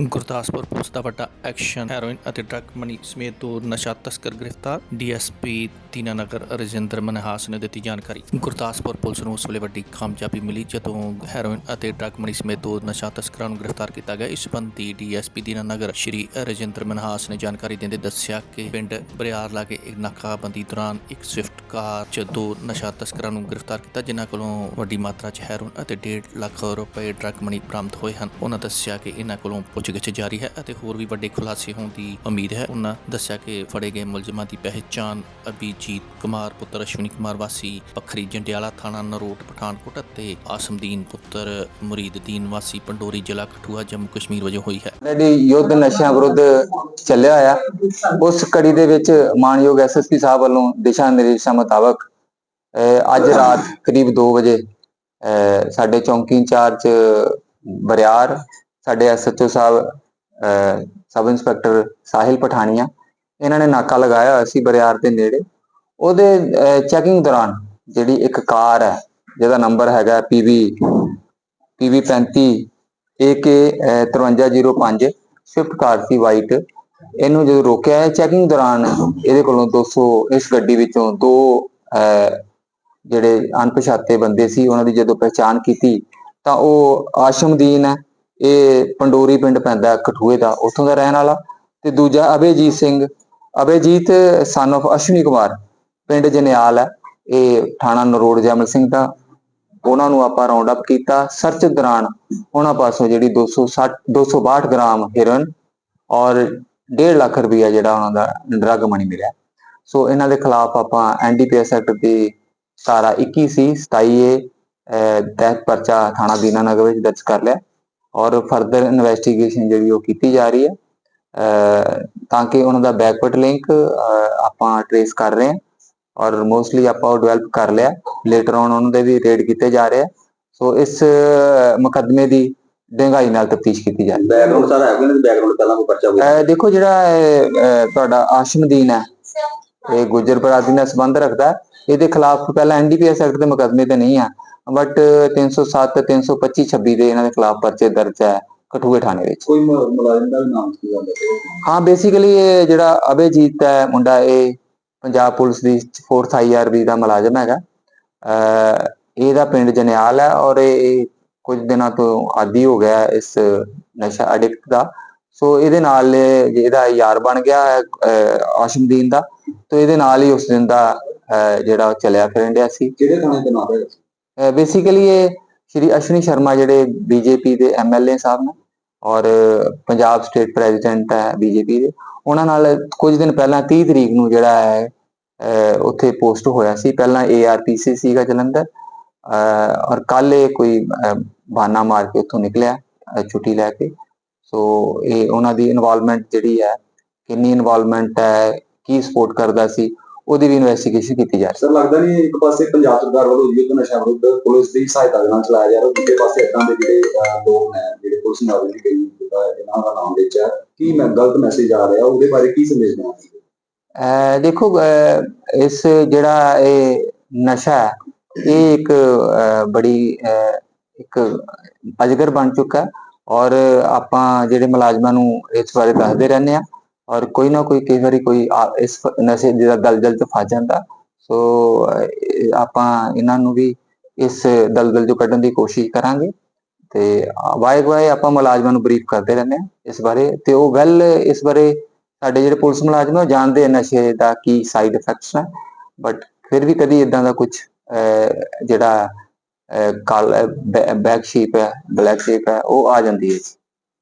Gurdaspur police ਦਾ ਵੱਡਾ action heroin ਅਤੇ ਡਰੱਗ ਮਨੀ ਸਮੇਤ ਦੋ ਨਸ਼ਾ ਤਸਕਰ ਗ੍ਰਿਫਤਾਰ। ਡੀਐਸਪੀ ਦੀਨਾਨਗਰ ਰਜਿੰਦਰ ਮਨਹਾਸ ਨੇ ਦਿੱਤੀ ਜਾਣਕਾਰੀ। ਗੁਰਦਾਸਪੁਰ ਪੁਲਿਸ ਨੂੰ ਉਸ ਵੇਲੇ ਵੱਡੀ ਕਾਮਯਾਬੀ ਮਿਲੀ ਜਦੋਂ ਹੈਰੋਇਨ ਅਤੇ ਡਰੱਗ ਮਨੀ ਸਮੇਤ ਦੋ ਨਸ਼ਾ ਤਸਕਰਾਂ ਨੂੰ ਗ੍ਰਿਫਤਾਰ ਕੀਤਾ ਗਿਆ। ਇਸ ਸੰਬੰਧੀ ਡੀਐਸਪੀ ਦੀਨਾਨਗਰ ਸ਼੍ਰੀ ਰਜਿੰਦਰ ਮਨਹਾਸ ਨੇ ਜਾਣਕਾਰੀ ਦਿੰਦੇ ਦੱਸਿਆ ਕਿ ਪਿੰਡ ਬਰਿਆਰ ਲਾਗੇ ਇੱਕ ਨਾਕਾਬੰਦੀ ਦੌਰਾਨ ਇੱਕ ਸਵਿਫਟ ਕਾਰ 'ਚ ਦੋ ਨਸ਼ਾ ਤਸਕਰਾਂ ਨੂੰ ਗ੍ਰਿਫਤਾਰ ਕੀਤਾ, ਜਿਨ੍ਹਾਂ ਕੋਲੋਂ ਵੱਡੀ ਮਾਤਰਾ 'ਚ ਹੈਰੋਇਨ ਅਤੇ 1.5 ਲੱਖ ਰੁਪਏ ਡਰੱਗ ਮਨੀ ਬਰਾਮਦ ਹੋਏ ਹਨ। ਉਹਨਾਂ ਦੱਸਿਆ ਕਿ ਇਹਨਾਂ ਕੋਲੋਂ ਪੁੱਛਗਿੱਛ ਜਾਰੀ ਹੈ ਅਤੇ ਹੋਰ ਵੀ ਵੱਡੇ ਖੁਲਾਸੇ ਹੋਣ ਦੀ ਉਮੀਦ ਹੈ। ਉਹਨਾਂ ਦੱਸਿਆ ਕਿ ਫੜੇ ਗਏ ਮੁਲਜ਼ਮਾਂ ਦੀ ਪਹਿਚਾਣ ਅਭਿਜੀਤ ਕੁਮਾਰ ਪੁੱਤਰ ਅਸ਼ਵਨੀ ਕੁਮਾਰ ਵਾਸੀ ਪਖਰੀ ਜੰਡਿਆਲਾ ਥਾਣਾ ਨਰੋਟ ਪਠਾਨਕੋਟ ਅਤੇ ਆਸਮਦੀਨ ਪੁੱਤਰ ਮੁਰੀਦਦੀਨ ਵਾਸੀ ਪੰਡੋਰੀ ਜ਼ਿਲ੍ਹਾ ਕਠੂਆ ਜੰਮੂ ਕਸ਼ਮੀਰ ਵਜੋਂ ਹੋਈ ਹੈ। ਜਿਹੜੀ ਯੁੱਧ ਨਸ਼ਿਆਂ ਵਿਰੁੱਧ ਚੱਲਿਆ ਹੋਇਆ ਉਸ ਕੜੀ ਦੇ ਵਿੱਚ ਮਾਨਯੋਗ ਐਸਐਸਪੀ ਸਾਹਿਬ ਵੱਲੋਂ ਦਿਸ਼ਾ ਨਿਰਦੇਸ਼ਾਂ ਮੁਤਾਬਕ ਅੱਜ ਰਾਤ ਕਰੀਬ 2 ਵਜੇ ਅਹ, ਸਾਡੇ ਚੌਂਕੀ ਇੰਚਾਰਜ ਬਰਿਆਰ ਸਾਡੇ ਐਸਐਚਓ ਸਾਹਿਬ ਸਬ ਇੰਸਪੈਕਟਰ ਸਾਹਿਲ ਪਠਾਨੀਆ, ਇਹਨਾਂ ਨੇ ਨਾਕਾ ਲਗਾਇਆ ਹੋਇਆ ਸੀ ਬਰਿਆਰ ਦੇ ਨੇੜੇ। ਉਹਦੇ ਚੈਕਿੰਗ ਦੌਰਾਨ ਜਿਹੜੀ ਇੱਕ ਕਾਰ ਹੈ, ਜਿਹਦਾ ਨੰਬਰ ਹੈਗਾ PV PV 35 AK 5305 Swift car ਸੀ ਵਾਈਟ। ਇਹਨੂੰ ਜਦੋਂ ਰੋਕਿਆ ਹੈ ਚੈਕਿੰਗ ਦੌਰਾਨ ਇਹਦੇ ਕੋਲੋਂ 200 ਇਸ ਗੱਡੀ ਵਿੱਚੋਂ ਦੋ ਜਿਹੜੇ ਅਣਪਛਾਤੇ ਬੰਦੇ ਸੀ, ਉਹਨਾਂ ਦੀ ਜਦੋਂ ਪਹਿਚਾਣ ਕੀਤੀ, ਤਾਂ ਉਹ ਆਸ਼ਮਦੀਨ ਹੈ। ਇਹ ਪੰਡੋਰੀ ਪਿੰਡ ਪੈਂਦਾ ਕਠੂਏ ਦਾ, ਉੱਥੋਂ ਦਾ ਰਹਿਣ ਵਾਲਾ ਤੇ ਦੂਜਾ ਅਭੇਜੀਤ ਸਿੰਘ। ਅਭੇਜੀਤ ਸਨ of ਅਸ਼ਵਨੀ ਕੁਮਾਰ, ਪਿੰਡ ਜਨਿਆਲ ਹੈ। ਇਹ ਥਾਣਾ ਨਰੋੜ ਜਮਲ ਸਿੰਘ ਦਾ। ਉਹਨਾਂ ਨੂੰ ਆਪਾਂ ਰਾਉਂਡ ਅਪ ਕੀਤਾ ਸਰਚ ਦੌਰਾਨ। ਉਹਨਾਂ ਪਾਸੋਂ ਜਿਹੜੀ 260 262 ਗ੍ਰਾਮ ਹੈਰੋਇਨ ਔਰ 1.5 ਲੱਖ ਰੁਪਇਆ ਜਿਹੜਾ ਉਹਨਾਂ ਦਾ ਡਰੱਗ ਮਨੀ ਮਿਲਿਆ। ਸੋ ਇਹਨਾਂ ਦੇ ਖਿਲਾਫ ਆਪਾਂ ਐਨਡੀਪੀਐਸ ਐਕਟ ਦੀ ਧਾਰਾ 21 ਸੀ 27 ਏ ਤਹਿਤ ਪਰਚਾ ਥਾਣਾ ਦੀਨਾਨਗਰ ਵਿੱਚ ਦਰਜ ਕਰ ਲਿਆ। ਔਰ ਫਰਦਰ ਇਨਵੈਸਟੀਗੇਸ਼ਨ ਜਿਹੜੀ ਉਹ ਕੀਤੀ ਜਾ ਰਹੀ ਹੈ ਤਾਂ ਕਿ ਉਹਨਾਂ ਦਾ ਬੈਕਵਰਡ ਲਿੰਕ ਆਪਾਂ ਟਰੇਸ ਕਰ ਰਹੇ ਹਾਂ ਔਰ ਮੋਸਟਲੀ ਆਪਾਂ ਉਹ ਡਿਵੈਲਪ ਕਰ ਲਿਆ। ਲੇਟਰ ਔਨ ਉਹਨਾਂ ਦੇ ਵੀ ਰੇਡ ਕੀਤੇ ਜਾ ਰਹੇ ਆ। ਸੋ ਇਸ ਮੁਕੱਦਮੇ ਦੀ ਡੂੰਘਾਈ ਨਾਲ ਤਫਤੀਸ਼ ਕੀਤੀ ਜਾ ਰਹੀ ਬੈਕਗ੍ਰਾਉਂਡ ਸਾਰਾ ਹੈ ਦੇ ਬੈਕਗ੍ਰਾਉਂਡ ਪਹਿਲਾਂ ਕੋਈ ਪਰਚਾ ਹੋਇਆ? ਹੈ ਦੇਖੋ ਜਿਹੜਾ ਤੁਹਾਡਾ ਆਸ਼ਮਦੀਨ ਹੈ ਇਹ ਗੁੱਜਰ ਬਰਾਦਰੀ ਨਾਲ ਸੰਬੰਧ ਰੱਖਦਾ ਹੈ। ਇਹਦੇ ਖਿਲਾਫ ਪਹਿਲਾਂ ਐਨਡੀਪੀਐਸ ਐਕਟ ਦੇ ਮੁਕੱਦਮੇ ਤੇ ਨਹੀਂ ਆ। ਬਟ 307 325 26 ਦੇ ਇਹਨਾਂ ਦੇ ਖਿਲਾਫ ਪਰਚੇ ਦਰਜ ਹੈ ਕਠੂਏ ਥਾਣੇ ਵਿੱਚ। ਕੋਈ ਮ- ਮੁਲਾਜ਼ਮ ਦਾ ਵੀ ਨਾਮ ਕੀ ਜਾਂਦਾ ਹਾਂ ਬੇਸਿਕਲੀ ਇਹ ਜਿਹੜਾ ਅਭਿਜੀਤ ਹੈ ਮੁੰਡਾ ਇਹ ਪੰਜਾਬ ਪੁਲਿਸ ਦੀ 4th ਆਈਆਰਬੀ ਦਾ ਮੁਲਾਜ਼ਮ ਹੈਗਾ। ਅਹ ਇਹਦਾ ਪਿੰਡ ਜਨਿਆਲ ਹੈ ਔਰ ਇਹ ਕੁਝ ਦਿਨਾਂ ਤੋਂ ਆਦੀ ਹੋ ਗਿਆ ਹੈ ਇਸ ਨਸ਼ਾ ਐਡਿਕਟ ਦਾ। ਸੋ ਇਹਦੇ ਨਾਲ ਇਹ- ਇਹਦਾ ਯਾਰ ਬਣ ਗਿਆ ਹੈ ਆਸ਼ਮਦੀਨ ਦਾ। ਤੇ ਇਹਦੇ ਨਾਲ ਹੀ ਉਸ ਦਿਨ ਦਾ ਜਿਹੜਾ ਉਹ ਚੱਲਿਆ ਫਿਰਨ ਡਿਆ ਸੀ। ਕਿਹੜੇ ਥਾਣੇ ਤੇ ਨਾਮ ਹੈ? ਬੇਸਿਕਲੀ ਇਹ ਸ਼੍ਰੀ ਅਸ਼ਵਨੀ ਸ਼ਰਮਾ ਜਿਹੜੇ ਬੀਜੇਪੀ ਦੇ ਐਮਐਲਏ ਸਾਹਿਬ ਨੇ ਔਰ ਪੰਜਾਬ ਸਟੇਟ ਪ੍ਰੈਜ਼ੀਡੈਂਟ ਹੈ ਬੀਜੇਪੀ ਦੇ ਉਹਨਾਂ ਨਾਲ ਕੁਝ ਦਿਨ ਪਹਿਲਾਂ 30 ਤਰੀਕ ਨੂੰ ਜਿਹੜਾ ਹੈ ਉੱਥੇ ਪੋਸਟ ਹੋਇਆ ਸੀ। ਪਹਿਲਾਂ ਏਆਰਪੀਸੀ ਸੀਗਾ ਜਲੰਧਰ ਔਰ ਕੱਲ ਇਹ ਕੋਈ ਅਹ, ਬਹਾਨਾ ਮਾਰ ਕੇ ਉੱਥੋਂ ਨਿਕਲਿਆ ਛੁੱਟੀ ਲੈ ਕੇ। ਸੋ ਇਹ ਉਹਨਾਂ ਦੀ ਇਨਵੋਲਵਮੈਂਟ ਜਿਹੜੀ ਹੈ ਕਿੰਨੀ ਇਨਵੋਲਵਮੈਂਟ ਹੈ ਕੀ ਸਪੋਰਟ ਕਰਦਾ ਸੀ ਉਹਦੀ ਵੀ ਇਨਵੈਸਟੀਗੇਸ਼ਨ ਕੀਤੀ ਜਾ ਰਹੀ। ਸਰ ਲੱਗਦਾ ਨਹੀਂ ਇੱਕ ਪਾਸੇ ਪੰਜਾਬ ਸਰਕਾਰ ਵੱਲੋਂ ਯੁੱਧ ਨਸ਼ਾ ਵਿਰੁੱਧ ਪੁਲਿਸ ਦੀ ਸਹਾਇਤਾ ਦੇ ਨਾਲ ਚਲਾਇਆ ਜਾ ਰਿਹਾ ਦੂਜੇ ਪਾਸੇ ਇਦਾਂ ਦੇ ਜਿਹੜੇ ਲੋਕ ਨੇ ਜਿਹੜੇ ਪੁਲਿਸ ਨਾਲ ਵੀ ਕਈ ਇਹਨਾਂ ਦਾ ਨਾਮ ਵਿੱਚ ਹੈ ਕੀ ਮੈਂ ਗਲਤ ਮੈਸੇਜ ਆ ਰਿਹਾ ਉਹਦੇ ਬਾਰੇ ਕੀ ਦੇਣਾ ਅਹ ਦੇਖੋ ਇਸ ਜਿਹੜਾ ਇਹ ਨਸ਼ਾ ਹੈ ਇਹ ਇੱਕ ਬੜੀ ਇੱਕ ਅਜਗਰ ਬਣ ਚੁੱਕਾ ਹੈ। ਔਰ ਆਪਾਂ ਜਿਹੜੇ ਮੁਲਾਜ਼ਮਾਂ ਨੂੰ ਇਸ ਬਾਰੇ ਦੱਸਦੇ ਰਹਿੰਦੇ ਆ ਔਰ ਕੋਈ ਨਾ ਕੋਈ, ਕਈ ਵਾਰੀ ਕੋਈ ਆ- ਇਸ ਨਸ਼ੇ ਦਾ ਦਲਦਲ ਚ ਫਸ ਜਾਂਦਾ। ਸੋ ਆਪਾਂ ਇਹਨਾਂ ਨੂੰ ਵੀ ਇਸ ਦਲਦਲ ਚੋਂ ਕੱਢਣ ਦੀ ਕੋਸ਼ਿਸ਼ ਕਰਾਂਗੇ। ਤੇ ਵਾਏ ਵਾਏ ਆਪਾਂ ਮੁਲਾਜ਼ਮਾਂ ਨੂੰ ਬਰੀਫ ਕਰਦੇ ਰਹਿੰਦੇ ਆ ਇਸ ਬਾਰੇ। ਤੇ ਉਹ ਵੈਲ ਇਸ ਬਾਰੇ ਸਾਡੇ ਜਿਹੜੇ ਪੁਲਿਸ ਮੁਲਾਜ਼ਮ ਆ, ਉਹ ਜਾਣਦੇ ਆ ਨਸ਼ੇ ਦਾ ਕੀ ਸਾਈਡ ਇਫੈਕਟਸ ਨੇ ਬਟ ਫਿਰ ਵੀ ਕਦੀ ਇਦਾਂ ਦਾ ਕੁਝ ਜਿਹੜਾ ਕਾਲ ਬੈਕ ਸ਼ੀਪ ਹੈ ਬਲੈਕ ਸ਼ੀਪ ਹੈ ਉਹ ਆ ਜਾਂਦੀ ਹੈ